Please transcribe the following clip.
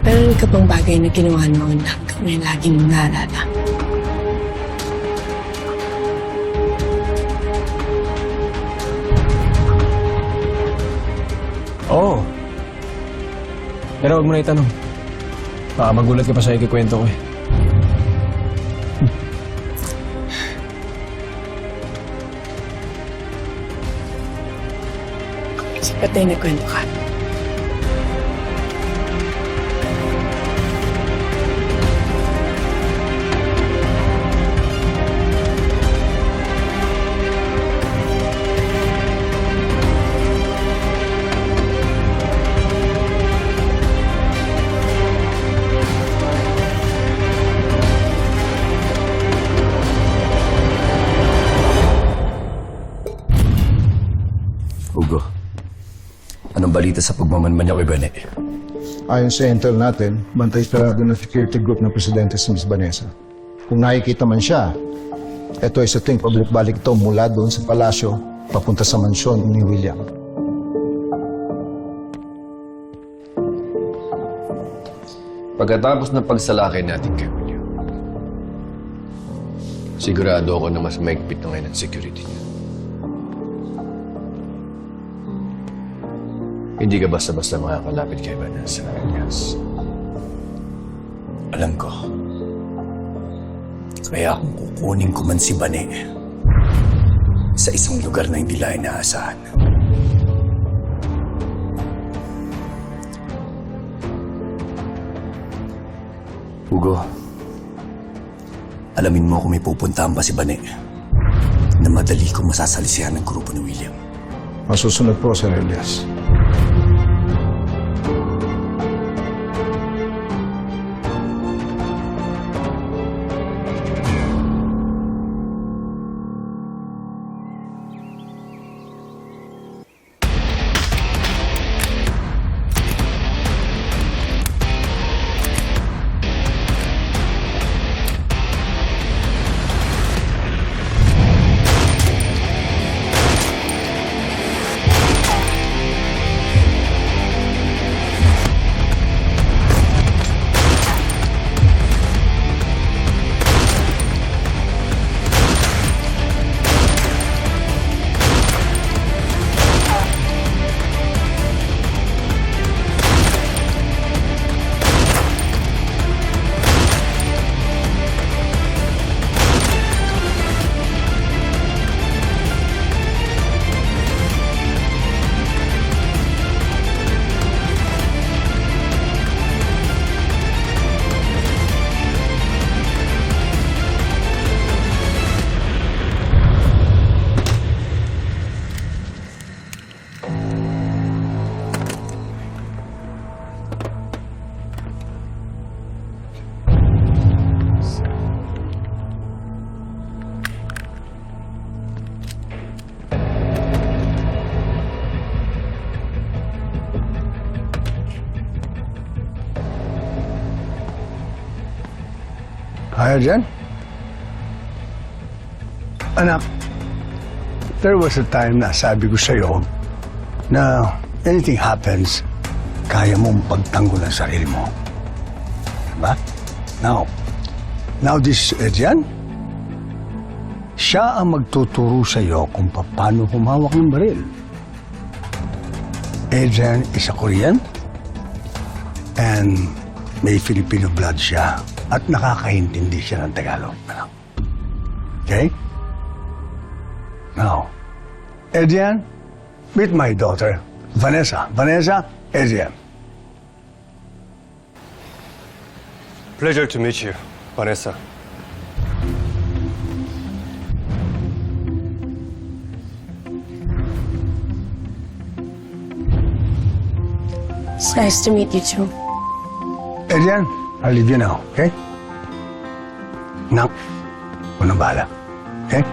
Meron ka bang bagay na ginawa noon na kami laging naalala? Oo. Pero huwag mo na itanong. Baka magulat ka pa sa ikikwento ko eh. Sa patay na kwento ka. Anong balita sa pagmamanman niya kay Bane? Ayon sa intel natin, bantay sarado ng security group ng presidente si Ms. Vanessa. Kung nakikita man siya, ito ay sa tuwing pabalik-balik ito mula doon sa palasyo papunta sa mansyon ni William. Pagkatapos ng pagsalakay natin kay William, sigurado ako na mas maigpit na ngayon ang security niya. Hindi ka basta-basta makakalapit kay Vanessa, Elias. Alam ko. Kaya kung kukunin ko man si Bane sa isang lugar na hindi lang inaasahan. Hugo, alamin mo kung may pupuntahan pa si Bane na madali kong masasalisihan ng grupo ni William. Masusunod po, Sir Elias. Kaya dyan? Anak, there was a time na sabi ko sa'yo na anything happens, kaya mong pagtanggol ang sarili mo. Diba? Now, now this Adrian, siya ang magtuturo sa'yo kung paano humawak ng baril. Adrian is a Korean and may Filipino blood siya at nakakaintindi siya ng Tagalog. anak. Okay? Now, Adrian, meet my daughter, Vanessa. Vanessa, Adrian. Pleasure to meet you, Vanessa. It's nice to meet you too. Adrian, I'll leave you now, okay? Now, unang bahala. Okay?